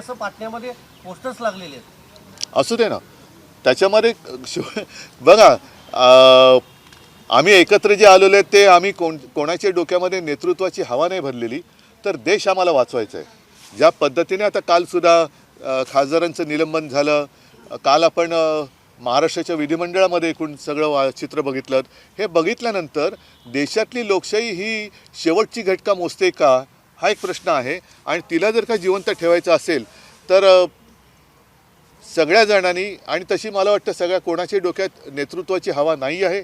असं पाटण्यामध्ये पोस्टर्स लागलेले आहेत. असू दे ना. त्याच्यामध्ये बघा आम्ही एकत्र जे आलेलो आहेत ते आम्ही कोण कोणाच्या डोक्यामध्ये नेतृत्वाची हवा नाही भरलेली तर देश आम्हाला वाचवायचा आहे. ज्या पद्धतीने आता कालसुद्धा खासदारांचं निलंबन झालं काल आपण महाराष्ट्राच्या विधिमंडळामध्ये एकूण सगळं वा चित्र बघितलं. हे बघितल्यानंतर देशातली लोकशाही ही शेवटची घटका मोजते का? हा एक प्रश्न आहे. आणि तिला जर का जिवंत ठेवायचं असेल तर सगळ्या जणांनी आणि तशी मला वाटतं सगळ्या कोणाच्याही डोक्यात नेतृत्वाची हवा नाही आहे.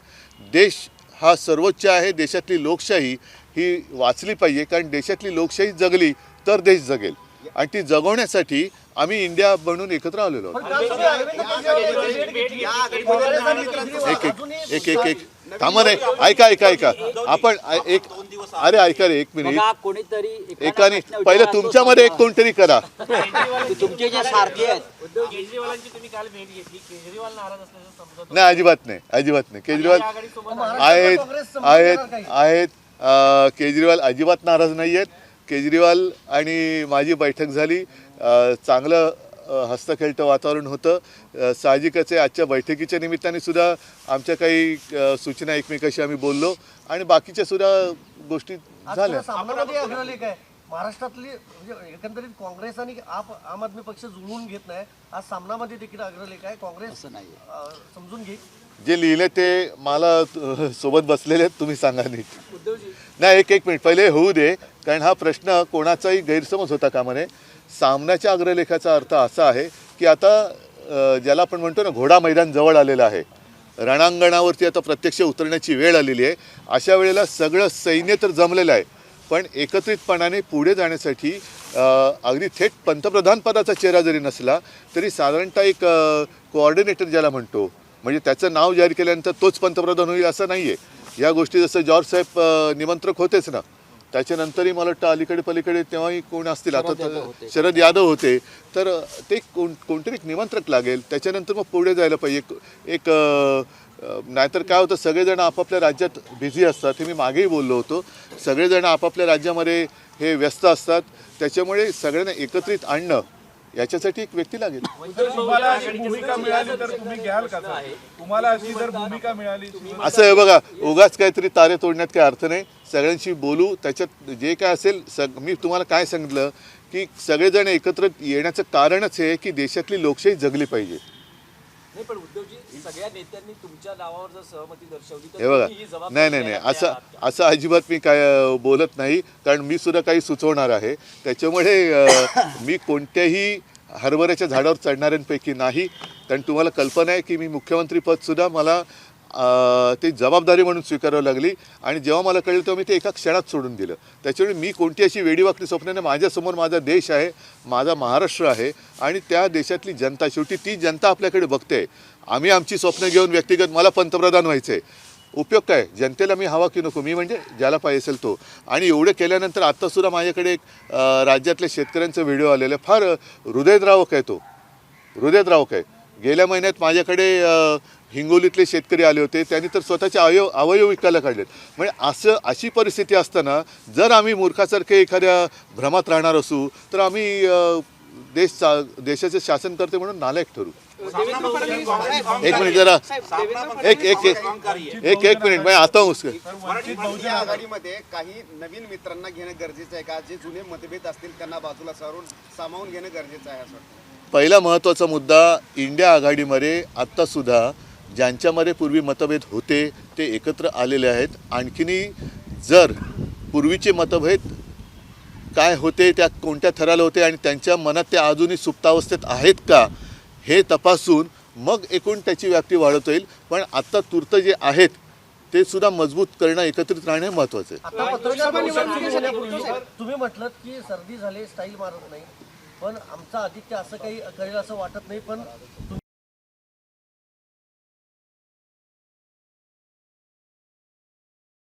देश हा सर्वोच्च आहे. देशातली लोकशाही ही वाचली पाहिजे. कारण देशातली लोकशाही जगली तर देश जगेल. आणि ती जगवण्यासाठी आम्ही इंडिया बनून एकत्र आलेलो एक एक एक एक एक. थांबा नाही. ऐका ऐका ऐका. आपण ऐ- एक अरे ऐका रे एक मिनिट. कोणीतरी एकाने पहिलं तुमच्यामध्ये एक. कोणतरी करा. तुमचे जे सारथी आहेत. केजरीवालांची तुम्ही काल भेट घेतली. केजरीवाल नाराज असल्याचं समजत नाही अजिबात नाही अजिबात नाही. केजरीवाल आहेत आहेत. आहेत. केजरीवाल अजिबात नाराज नाही आहेत केजरीवाल आणि माझी बैठक झाली. चांगलं अं, हस्तखेळतं वातावरण होतं. साहजिकच आहे. आजच्या बैठकीच्या निमित्ताने सुद्धा आमच्या काही सूचना एकमेकाशी आम्ही बोललो. आणि बाकीच्या सुद्धा गोष्टी झाल्या. महाराष्ट्रातली म्हणजे एकंदरीत काँग्रेस आणि आप आम आदमी पक्ष जुळवून घेत नाही. आज सामनामध्ये देखील अग्रलेख आहे. काँग्रेस. अं, समजून घे. जे लिहिले ते मला सोबत बसलेले आहेत. तुम्ही सांगा नीट. नाही एक एक मिनिट. पहिले होऊ दे. कारण हा प्रश्न कोणाचाही गैरसमज होता कामा नये सामन्याच्या अग्रलेखाचा अर्थ असा आहे की आता ज्याला आपण म्हणतो ना घोडा मैदान जवळ आलेलं आहे. रणांगणावरती आता प्रत्यक्ष उतरण्याची वेळ आलेली आहे. अशा वेळेला सगळं सैन्य तर जमलेलं आहे. पण एकत्रितपणाने पुढे जाण्यासाठी अगदी थेट पंतप्रधानपदाचा चेहरा जरी नसला तरी साधारणतः एक कोऑर्डिनेटर ज्याला म्हणतो म्हणजे त्याचं नाव जाहीर केल्यानंतर तोच पंतप्रधान होईल असं नाही आहे या गोष्टी जसं जॉर्ज साहेब निमंत्रक होतेच ना. त्याच्यानंतरही मला वाटतं अलीकडे पलीकडे तेव्हाही कोण असतील आता शरद यादव तर होते. शरद यादव होते. तर ते कोण कोणतरी एक निमंत्रक लागेल. त्याच्यानंतर मग पुढे जायला पाहिजे. एक- एक अं, अं, नाहीतर काय होतं सगळेजण आपापल्या राज्यात बिझी असतात हे मी मागेही बोललो होतो. सगळेजण आपापल्या राज्यामध्ये हे व्यस्त असतात. त्याच्यामुळे सगळ्यांना एकत्रित आणणं याच्यासाठी एक व्यक्ती लागेल. तुम्हाला अशी भूमिका मिळाली तर तुम्ही घ्याल का सर? तुम्हाला अशी जर भूमिका मिळाली असं आहे बघा उगाच काहीतरी तारे तोडण्यात काही अर्थ नाही. सगळ्यांशी बोलू त्याच्यात जे काय असेल सग मी तुम्हाला काय सांगितलं की सगळेजण एकत्र येण्याचं कारणच हे आहे की देशातली लोकशाही जगली पाहिजे. नाही पण उद्धवजी सगळ्या नेत्यांनी तुमच्या नावावर जर सहमती दर्शवली तर हे बघा. नाही नाही नाही. असं असं अजिबात मी काय बोलत नाही कारण मी सुद्धा काही सुचवणार आहे. त्याच्यामुळे अं, मी कोणत्याही हरभऱ्याच्या झाडावर चढणाऱ्यांपैकी नाही. कारण तुम्हाला कल्पना आहे की मी मुख्यमंत्रीपदसुद्धा मला अं, ती जबाबदारी म्हणून स्वीकारावं लागली. आणि जेव्हा मला कळलं तेव्हा मी ते एका क्षणात सोडून दिलं. त्याच्यामुळे मी कोणती अशी वेडीवाकडी स्वप्न नाही माझ्यासमोर माझा देश आहे माझा महाराष्ट्र आहे आणि त्या देशातली जनता शेवटी ती जनता आपल्याकडे बघते. आम्ही आमची स्वप्न घेऊन व्यक्तिगत मला पंतप्रधान व्हायचं आहे उपयोग काय? जनतेला मी हवा की नको? मी म्हणजे ज्याला पाहिजे असेल तो. आणि एवढं केल्यानंतर आत्तासुद्धा माझ्याकडे एक राज्यातल्या शेतकऱ्यांचा व्हिडिओ आलेला आहे. फार हृदयद्रावक आहे तो. हृदयद्रावक आहे. गेल्या महिन्यात माझ्याकडे हिंगोलीतले शेतकरी आले होते त्यांनी तर स्वतःचे अवयव अवयव विकायला काढलेत. म्हणजे असं अशी परिस्थिती असताना जर आम्ही मूर्खासारखे एखाद्या भ्रमात राहणार असू तर आम्ही देश चा देशाचे शासन करते म्हणून नालायक ठरू. एक मिनिट जरा. एक एक एक एक मिनिट मैं आता हूँ या आघाडीमध्ये काही नवीन मित्रांना घेणं गरजेचं आहे का? जे जुने मतभेद असतील त्यांना बाजूला सारून सामावून घेणं गरजेचं आहे असं पहिला महत्त्वाचा मुद्दा इंडिया आघाडीमध्ये आत्तासुद्धा ज्यांच्यामध्ये पूर्वी मतभेद होते ते एकत्र आलेले आहेत. आणखीनही जर पूर्वीचे मतभेद काय होते त्या कोणत्या थराला होते आणि त्यांच्या मनात ते अजूनही सुप्तावस्थेत आहेत का हे तपासून मग एकूण त्याची व्याप्ती वाढवता येईल. पण आत्ता तूर्त जे आहेत ते सुद्धा मजबूत करणं एकत्रित राहणे महत्वाचं आहे. आता पत्रकार तुम्ही म्हटलं की सर्दी झाली स्टाईल मारत नाही. पण आमचा आदित्य असं काही करेल असं वाटत नाही पण